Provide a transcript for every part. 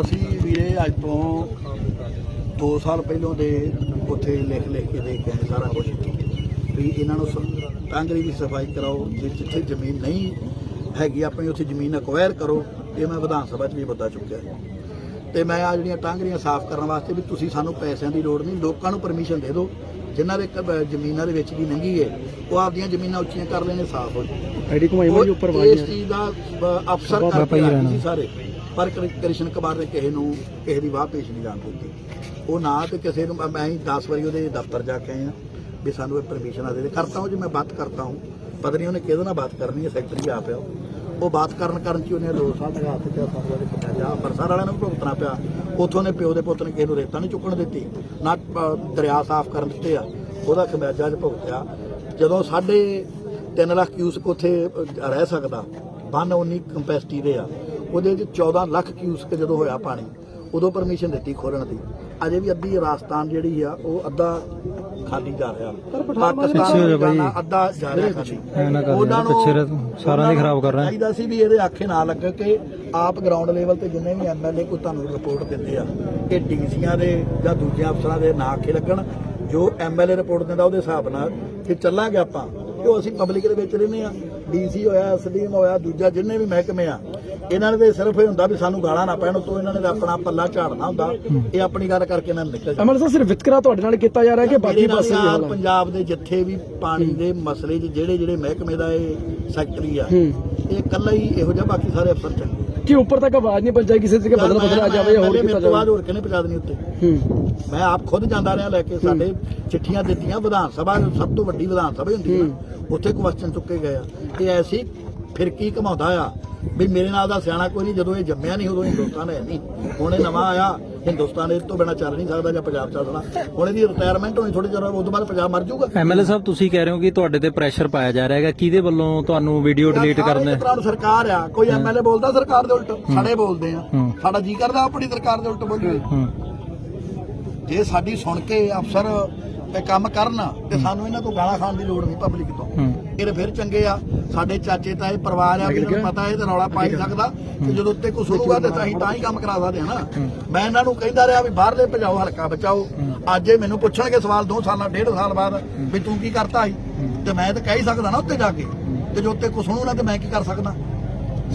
ਅਸੀਂ ਵੀਰੇ ਅੱਜ ਤੋਂ 2 ਸਾਲ ਪਹਿਲਾਂ ਦੇ ਉੱਥੇ ਲਿਖ ਲਿਖ ਕੇ ਦੇ ਕੇ ਆਏ ਸਾਰਾ ਕੁਝ ਵੀ ਇਹਨਾਂ ਨੂੰ ਸ- ਟਾਂਗਰੀ ਦੀ ਸਫ਼ਾਈ ਕਰਾਓ, ਜੇ ਜਿੱਥੇ ਜ਼ਮੀਨ ਨਹੀਂ ਹੈਗੀ, ਆਪਣੀ ਉੱਥੇ ਜ਼ਮੀਨ ਅਕਵਾਇਰ ਕਰੋ, ਇਹ ਮੈਂ ਵਿਧਾਨ ਸਭਾ 'ਚ ਵੀ ਬੰਦਾ ਚੁੱਕਿਆ। ਤੇ ਮੈਂ ਆ ਜਿਹੜੀਆਂ ਟਾਂਗਰੀਆਂ ਸਾਫ਼ ਕਰਨ ਵਾਸਤੇ ਵੀ ਤੁਸੀਂ ਸਾਨੂੰ ਪੈਸਿਆਂ ਦੀ ਲੋੜ ਨਹੀਂ ਲੋਕਾਂ ਨੂੰ ਪਰਮਿਸ਼ਨ ਦੇ ਦਿਓ ਜਿਨ੍ਹਾਂ ਦੇ ਜ਼ਮੀਨਾਂ ਦੇ ਵਿੱਚ ਦੀ ਲੰਘੀ ਹੈ ਉਹ ਆਪਦੀਆਂ ਜ਼ਮੀਨਾਂ ਉੱਚੀਆਂ ਕਰ ਲੈਣੇ ਸਾਫ਼ ਹੋ ਉਹ ਇਸ ਚੀਜ਼ ਦਾ ਅਫਸਰ ਕਰਕੇ। ਸੀ ਸਾਰੇ ਪਰ ਕ੍ਰਿ- ਕ੍ਰਿਸ਼ਨ ਕੁਮਾਰ ਨੇ ਕਿਸੇ ਨੂੰ ਕਿਸੇ ਦੀ ਵਾਹ ਪੇਸ਼ ਨਹੀਂ ਜਾਣ ਦਿੱਤੀ ਉਹ ਨਾ ਤੇ ਕਿਸੇ ਨੂੰ ਮੈਂ ਹੀ 10 ਵਾਰੀ ਉਹਦੇ ਦਫ਼ਤਰ ਜਾ ਕੇ ਆਇਆ ਵੀ ਸਾਨੂੰ ਇਹ ਪਰਮਿਸ਼ਨ ਆ ਦੇ ਦੇ ਕਰਤਾ ਹੂੰ ਜੀ ਮੈਂ ਬਾਤ ਕਰਤਾ ਹੂੰ ਪਤਾ ਨਹੀਂ ਉਹਨੇ ਕਿਹਦੇ ਨਾਲ ਬਾਤ ਕਰਨੀ ਹੈ ਸੈਕਟਰੀ ਆ ਉਹ। ਉਹ ਬਾਤ ਕਰਨ ਕਰਨ ਚ ਉਹਨੇ 2 ਸਾਲ ਤੱਕ ਹੱਥ ਤੇ ਸਾਨੂੰ ਉਹਦੇ ਪਤਾ ਜਾ ਅੰਮ੍ਰਿਤਸਰ ਵਾਲਿਆਂ ਨੂੰ ਭੁਗਤਣਾ ਪਿਆ। ਉਥੋਂ ਨੇ ਪਿਓ ਦੇ ਪੁੱਤ ਨੇ ਕਿਸੇ ਨੂੰ ਰੇਤਾ ਨਹੀਂ ਚੁੱਕਣ ਦਿੱਤੀ, ਨਾ ਦਰਿਆ ਸਾਫ਼ ਕਰਨ ਦਿੱਤੇ ਆ। ਉਹਦਾ ਖਮਿਆਜਾ ਚ ਭੁਗਤਿਆ ਜਦੋਂ ਸਾਢੇ 3 ਲੱਖ ਕਿਊਸਕ ਉੱਥੇ ਰਹਿ ਸਕਦਾ, ਬੰਨ 19 ਕੰਪੈਸਿਟੀ ਦੇ ਆ। ਉਹਦੇ ਚ 14 ਲੱਖ ਕਿਊਸਕ ਜਦੋਂ ਹੋਇਆ ਪਾਣੀ, ਉਦੋਂ ਪਰਮਿਸ਼ਨ ਦਿੱਤੀ ਖੋਲਣ ਦੀ। ਅਜੇ ਵੀ ਅੱਧੀ ਰਾਜਸਥਾਨ ਜਿਹੜੀ ਆ, ਉਹ ਅੱਧਾ ਖਾਲੀ ਜਾ ਰਿਹਾ। ਪਾਕਿਸਤਾਨ ਜਾਣਾ ਅੱਧਾ ਜਾ ਰਿਹਾ ਖਾਲੀ। ਉਹਨਾਂ ਨੂੰ ਸਾਰਾ ਦੀ ਖਰਾਬ ਕਰ ਰਹੇ। ਚਾਹੀਦਾ ਸੀ ਵੀ ਇਹਦੇ ਆਖੇ ਨਾ ਲੱਗ ਕੇ ਆਪ ਗਰਾਊਂਡ ਲੈਵਲ ਤੇ ਜਿੰਨੇ ਵੀ ਐਮਐਲਏ ਕੋਈ ਤੁਹਾਨੂੰ ਰਿਪੋਰਟ ਦਿੰਦੇ ਆ ਕਿ ਡੀਸੀਆਂ ਦੇ ਜਾਂ ਦੂਜੇ ਅਫਸਰਾਂ ਦੇ ਨਾ ਆਖੇ ਲੱਗਣ। ਜੋ ਐਮਐਲਏ ਰਿਪੋਰਟ ਦਿੰਦਾ ਉਹਦੇ ਹਿਸਾਬ ਨਾਲ ਕਿ ਚੱਲਾਂਗੇ ਆਪਾਂ। ਕਿਉਂ ਅਸੀਂ ਪਬਲਿਕ ਦੇ ਵਿੱਚ ਰਹਿੰਦੇ ਆ? ਡੀਸੀ ਹੋਇਆ ਐਸਡੀਐਮ ਹੋਇਆ ਦੂਜਾ ਜਿੰਨੇ ਵੀ ਮਹਿਕਮੇ ਆ ਇਹਨਾਂ ਨੇ ਤੇ ਸਿਰਫ ਇਹ ਹੁੰਦਾ ਵੀ ਸਾਨੂੰ ਗਾਲਾਂ ਨਾ ਪੈਣ ਉਤੋਂ ਇਹਨਾਂ ਨੇ ਤਾਂ ਆਪਣਾ ਪੱਲਾ ਝਾੜਨਾ ਹੁੰਦਾ। ਇਹ ਆਪਣੀ ਗੱਲ ਕਰਕੇ ਇਹਨਾਂ ਨੂੰ ਨਿਕਲ ਜਾਂਦੇ ਅਮਰ ਸਾਹਿਬ ਸਿਰਫ ਵਿਤਕਰਾ ਤੁਹਾਡੇ ਨਾਲ ਕੀਤਾ ਜਾ ਰਿਹਾ ਕਿ ਬਾਕੀ ਪਾਸੇ ਵੀ ਪੰਜਾਬ ਦੇ ਜਿੱਥੇ ਵੀ ਪਾਣੀ ਦੇ ਮਸਲੇ 'ਚ ਜਿਹੜੇ ਜਿਹੜੇ ਮਹਿਕਮੇ ਦਾ ਇਹ ਸੈਕਟਰੀ ਆ ਇਹ ਇਕੱਲਾ ਹੀ ਇਹੋ ਜਿਹਾ ਬਾਕੀ ਸਾਰੇ ਅਫਸਰ ਚੰਗੇ ਕਿ ਉੱਪਰ ਤੱਕ ਆਵਾਜ਼ ਨਹੀਂ ਪਹੁੰਚਾਈ ਕਿਸੇ ਤੇ ਕਿ ਬਦਲ ਬਦਲ ਆ ਜਾਵੇ ਹੋਰ ਕੀਤਾ ਤੋਂ ਬਾਅਦ ਜਾਵੇ? ਹੋਰ ਕਿਨੇ ਪਹੁੰਚਾ ਦੇਣੀ ਉੱਤੇ? ਮੈਂ ਆਪ ਖੁਦ ਜਾਂਦਾ ਰਿਹਾ ਲੈ ਕੇ ਸਾਡੇ ਚਿੱਠੀਆਂ ਦਿੱਤੀਆਂ ਵਿਧਾਨ ਸਭਾ ਸਭ ਤੋਂ ਵੱਡੀ ਵਿਧਾਨ ਸਭਾ ਹੁੰਦੀ ਹੈ। ਉੱਥੇ ਕੁਐਸਚਨ ਚੁੱਕੇ ਗਏ ਆ। ਇਹ ਐਸੀ ਫਿਰਕੀ ਘਮਾਉਂਦਾ ਆ ਵੀ ਮੇਰੇ ਨਾਲ ਦਾ ਸਿਆਣਾ ਕੋਈ ਨਹੀਂ ਜਦੋਂ ਇਹ ਜੰਮਿਆ ਨਹੀਂ ਉਦੋਂ ਹਿੰਦੁਸਤਾਨ ਹੈ ਨਹੀਂ। ਹੁਣ ਇਹ ਨਵਾਂ ਆਇਆ ਹਿੰਦੁਸਤਾਨ ਇਹ ਤੋਂ ਬਿਨਾ ਚੱਲ ਨਹੀਂ ਸਕਦਾ ਜਾਂ ਪੰਜਾਬ ਚੱਲਣਾ ਹੁਣ ਇਹਦੀ ਰਿਟਾਇਰਮੈਂਟ ਹੋਣੀ ਥੋੜੀ ਚਿਰ ਉਸ ਤੋਂ ਬਾਅਦ ਪੰਜਾਬ ਮਰ ਜਾਊਗਾ। ਐਮਐਲਏ ਸਾਹਿਬ ਤੁਸੀਂ ਕਹਿ ਰਹੇ ਹੋ ਕਿ ਤੁਹਾਡੇ ਤੇ ਪ੍ਰੈਸ਼ਰ ਪਾਇਆ ਜਾ ਰਿਹਾ ਹੈਗਾ। ਕਿਹਦੇ ਵੱਲੋਂ ਤੁਹਾਨੂੰ ਵੀਡੀਓ ਡਿਲੀਟ ਕਰਨਾ? ਸਰਕਾਰ ਆ। ਕੋਈ ਐਮਐਲਏ ਬੋਲਦਾ ਸਰਕਾਰ ਦੇ ਉਲਟ। ਸਾਡੇ ਬੋਲਦੇ ਆ। ਸਾਡਾ ਜੀ ਕਰਦਾ ਆਪਣੀ ਸਰਕਾਰ ਦੇ ਉਲਟ ਬੋਲੀਏ। ਜੇ ਸਾਡੀ ਸੁਣ ਕੇ ਅਫਸਰ ਇਹ ਕੰਮ ਕਰਨ ਤੇ ਸਾਨੂੰ ਇਹਨਾਂ ਤੋਂ ਗਾਲਾਂ ਖਾਣ ਦੀ ਲੋੜ ਨਹੀਂ ਪਬਲਿਕ ਤੋਂ। ਹੂੰ। ਇਹ ਫਿਰ ਚੰਗੇ ਆ। ਸਾਡੇ ਚਾਚੇ ਤਾਏ ਪਰਿਵਾਰ ਆ ਵੀ ਇਹਨਾਂ ਨੂੰ ਪਤਾ ਇਹ ਤੇ ਰੌਲਾ ਪਾ ਹੀ ਸਕਦਾ। ਤੇ ਜਦੋਂ ਉੱਤੇ ਕੁਝ ਹੋਊਗਾ ਤੇ ਅਸੀਂ ਤਾਂ ਹੀ ਕੰਮ ਕਰਾ ਸਕਦੇ ਆ ਨਾ। ਮੈਂ ਇਹਨਾਂ ਨੂੰ ਕਹਿੰਦਾ ਰਿਹਾ ਵੀ ਬਾਹਰਲੇ ਭਜਾਓ ਹਲਕਾ ਬਚਾਓ। ਅੱਜ ਇਹ ਮੈਨੂੰ ਪੁੱਛਣਗੇ ਸਵਾਲ 2 ਸਾਲਾਂ ਡੇਢ ਸਾਲ ਬਾਅਦ ਵੀ ਤੂੰ ਕੀ ਕਰਤਾ ਸੀ? ਤੇ ਮੈਂ ਤਾਂ ਕਹਿ ਹੀ ਸਕਦਾ ਨਾ ਉੱਤੇ ਜਾ ਕੇ। ਤੇ ਜੋ ਉੱਤੇ ਕੁਝ ਹੋਣਾ ਤੇ ਮੈਂ ਕੀ ਕਰ ਸਕਦਾ?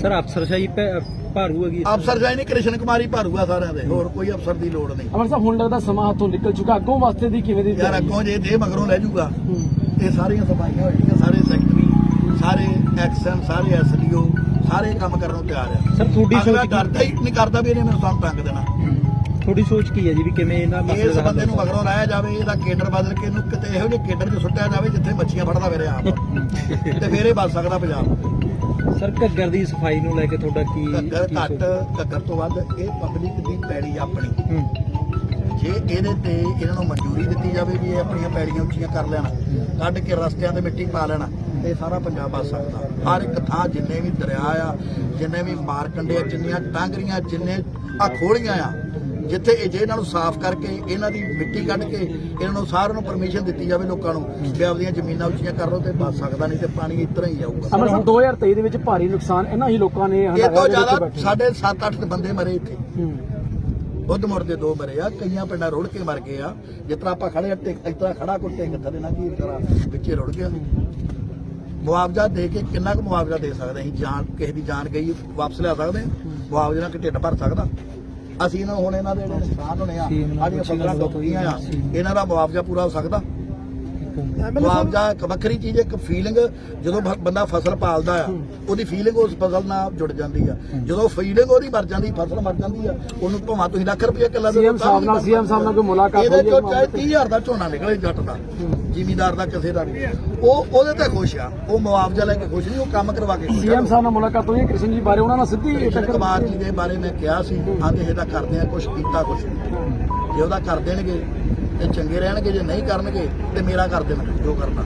ਸਰ ਅਫਸਰਸ਼ਾਹੀ ਭੈ- ਭਾਰੂ ਹੈਗੀ ਅਫਸਰ ਜਾਈ ਨਹੀਂ ਕ੍ਰਿਸ਼ਨ ਕੁਮਾਰੀ ਭਾਰੂਗਾ ਸਾਰਿਆਂ ਦੇ ਹੋਰ ਕੋਈ ਅਫਸਰ ਦੀ ਲੋੜ ਨਹੀਂ। ਅਮਰ ਸਾਹਿਬ ਹੁਣ ਲੱਗਦਾ ਸਮਾਂ ਹੱਥੋਂ ਨਿਕਲ ਚੁੱਕਾ। ਅੱਗੋਂ ਵਾਸਤੇ ਦੀ ਕਿਵੇਂ ਦੀ ਯਾਰ ਅੱਗੋਂ ਜੇ ਦੇ ਮਗਰੋਂ ਲੈ ਜਾਊਗਾ ਹੂੰ। ਇਹ ਸਾਰੀਆਂ ਸਫਾਈਆਂ ਹੋ ਜਾਣਗੀਆਂ ਸਾਰੇ ਸੈਕਟਰੀ ਸਾਰੇ ਐਕਸ਼ਨ ਸਾਰੇ ਐਸਡੀਓ ਸਾਰੇ ਕੰਮ ਕਰਨ ਨੂੰ ਤਿਆਰ ਆ। ਸਰ ਤੁਹਾਡੀ ਸੋਚ ਡਰਦਾ ਹੀ? ਨਹੀਂ ਕਰਦਾ ਵੀ ਇਹਨੇ ਮੈਨੂੰ ਸਾਨੂੰ ਟੰਗ ਦੇਣਾ। ਤੁਹਾਡੀ ਸੋਚ ਕੀ ਹੈ ਜੀ ਵੀ ਕਿਵੇਂ ਇਹਨਾਂ ਮਸਲੇ ਇਸ ਬੰਦੇ ਨੂੰ ਮਗਰੋਂ ਲਾਇਆ ਜਾਵੇ ਇਹਦਾ ਕੇਡਰ ਬਦਲ ਕੇ ਇਹਨੂੰ ਕਿਤੇ ਇਹੋ ਜਿਹੇ ਕੇਡਰ 'ਚ ਸੁੱਟਿਆ ਜਾਵੇ ਜਿੱਥੇ ਮੱਛੀਆਂ ਫੜਦਾ ਫਿਰੇ ਆਪ। ਤੇ ਫੇਰ ਇਹ ਬਚ ਸਕਦਾ ਪੰਜਾਬ? ਸਰ ਘੱਗਰ ਦੀ ਸਫ਼ਾਈ ਨੂੰ ਲੈ ਕੇ ਤੁਹਾਡਾ ਕੀ ਘੱਗਰ ਘੱਟ? ਘੱਗਰ ਤੋਂ ਵੱਧ ਇਹ ਪਬਲਿਕ ਦੀ ਪੈੜੀ ਆਪਣੀ। ਜੇ ਇਹਦੇ ਤੇ ਇਹਨਾਂ ਨੂੰ ਮਨਜ਼ੂਰੀ ਦਿੱਤੀ ਜਾਵੇ ਵੀ ਇਹ ਆਪਣੀਆਂ ਪੈੜੀਆਂ ਉੱਚੀਆਂ ਕਰ ਲੈਣ ਕੱਢ ਕੇ ਰਸਤਿਆਂ ਤੇ ਮਿੱਟੀ ਪਾ ਲੈਣ ਤੇ ਸਾਰਾ ਪੰਜਾਬ ਬਚ ਸਕਦਾ। ਹਰ ਇੱਕ ਥਾਂ ਜਿੰਨੇ ਵੀ ਦਰਿਆ ਆ ਜਿੰਨੇ ਵੀ ਮਾਰਕੰਡੇ ਆ ਜਿੰਨੀਆਂ ਟਾਂਗਰੀਆਂ ਜਿੰਨੇ ਆ ਖੋਲੀਆਂ ਆ ਜਿੱਥੇ ਇਹ ਜੇ ਇਹਨਾਂ ਨੂੰ ਸਾਫ਼ ਕਰਕੇ ਇਹਨਾਂ ਦੀ ਮਿੱਟੀ ਕੱਢ ਕੇ ਇਹਨਾਂ ਨੂੰ ਸਾਰਿਆਂ ਨੂੰ ਪਰਮਿਸ਼ਨ ਦਿੱਤੀ ਜਾਵੇ ਲੋਕਾਂ ਨੂੰ ਵੀ ਆਪਦੀਆਂ ਜ਼ਮੀਨਾਂ ਉੱਚੀਆਂ ਕਰ ਲਓ ਤੇ ਬਚ ਸਕਦਾ ਨਹੀਂ ਤੇ ਪਾਣੀ ਇਸ ਤਰ੍ਹਾਂ ਹੀ ਅਮਰ ਸਾਹਿਬ 2023 ਦੇ ਵਿੱਚ ਭਾਰੀ ਨੁਕਸਾਨ ਇਹਨਾਂ ਹੀ ਲੋਕਾਂ ਨੇ ਇਹ ਤੋਂ ਇੱਥੇ ਜ਼ਿਆਦਾ। ਸਾਡੇ 7-8 ਬੰਦੇ ਮਰੇ ਇੱਥੇ। ਹੂੰ। ਬੁੱਧ ਮੁੜ ਦੇ ਦੋ ਮਰੇ ਆ ਕਈਆਂ ਪਿੰਡਾਂ ਰੁੜ ਕੇ ਮਰ ਗਏ ਆ। ਜਿਸ ਤਰ੍ਹਾਂ ਆਪਾਂ ਖੜੇ ਟਿਕ ਇਸ ਤਰ੍ਹਾਂ ਖੜਾ ਟਿਕ ਥੱਲੇ ਨਾ ਕੀ ਤਰ੍ਹਾਂ ਵਿੱਚੇ ਰੁੜ ਗਿਆ। ਮੁਆਵਜ਼ਾ ਦੇ ਕੇ ਕਿੰਨਾ ਕੁ ਮੁਆਵਜ਼ਾ ਦੇ ਸਕਦੇ ਅਸੀਂ ਜਾਨ ਕਿਸੇ ਦੀ ਜਾਨ ਗਈ ਵਾਪਸ ਲਿਆ ਸਕਦੇ? ਮੁਆਵਜ਼ੇ ਨਾਲ ਕਿ ਢਿੱਡ ਭਰ ਸਕਦਾ? ਅਸੀਂ ਇਹਨਾਂ ਹੁਣ ਇਹਨਾਂ ਦੇ ਜਿਹੜੇ ਨੁਕਸਾਨ ਹੋਣੇ ਆ ਆਦੀਆਂ ਫਸਲਾਂ ਡੁੱਬ ਗਈਆਂ ਆ। ਇਹਨਾਂ ਦਾ ਮੁਆਵਜ਼ਾ ਪੂਰਾ ਹੋ ਸਕਦਾ? ਮੁਆਵਜ਼ਾ ਇੱਕ ਵੱਖਰੀ ਚੀਜ਼ ਇੱਕ ਫੀਲਿੰਗ ਜਦੋਂ ਬ- ਬੰਦਾ ਫਸਲ ਪਾਲਦਾ ਆ ਉਹਦੀ ਫੀਲਿੰਗ ਉਸ ਫਸਲ ਨਾਲ ਜੁੜ ਜਾਂਦੀ ਆ। ਜਦੋਂ ਫੀਲਿੰਗ ਉਹਦੀ ਮਰ ਜਾਂਦੀ ਫਸਲ ਮਰ ਜਾਂਦੀ ਆ ਉਹਨੂੰ ਭਾਵੇਂ ਤੁਸੀਂ ਲੱਖ ਰੁਪਏ ਕਿੱਲਾ ਦੇ ਦਿਓ, CM ਤਾਂ ਸਾਹਿਬ ਵੀ ਨਾਲ ਨਹੀਂ CM ਸਾਹਿਬ ਨਾਲ ਕੋਈ ਮੁਲਾਕਾਤ ਇਹਦੇ ਹੋਈ ਹੈ ਚੋਂ ਚਾਹੇ ਮਾਮਲੇ 30000 ਦਾ ਝੋਨਾ ਨਿਕਲੇ ਜੱਟ ਦਾ ਜ਼ਿਮੀਦਾਰ ਦਾ ਕਿਸੇ ਦਾ ਵੀ ਉਹ ਉਹਦੇ ਤੇ ਖੁਸ਼ ਆ ਉਹ ਮੁਆਵਜ਼ਾ ਲੈ ਕੇ ਖੁਸ਼ ਨਹੀਂ ਉਹ ਕੰਮ ਕਰਵਾ ਕੇ ਖੁਸ਼ ਆ। ਸੀਐਮ ਸਾਹਿਬ ਨਾਲ ਮੁਲਾਕਾਤ ਹੋਈ ਹੈ ਕ੍ਰਿਸ਼ਨ ਜੀ ਬਾਰੇ ਉਹਨਾਂ ਨਾਲ ਸਿੱਧੀ ਕ੍ਰਿਸ਼ਨ ਟੱਕਰ ਕੁਮਾਰ ਜੀ ਦੇ ਬਾਰੇ ਮੈਂ ਕਿਹਾ ਸੀ ਆਂਦੇ ਇਹਦਾ ਕਰਦੇ ਆ ਕੁਝ ਕੀਤਾ ਕੁਝ ਜੇ ਉਹਦਾ ਕਰ ਦੇਣਗੇ ਤੇ ਚੰਗੇ ਰਹਿਣਗੇ ਜੇ ਨਹੀਂ ਕਰਨਗੇ ਤੇ ਮੇਰਾ ਕਰ ਦੇਣ ਜੋ ਕਰਨਾ।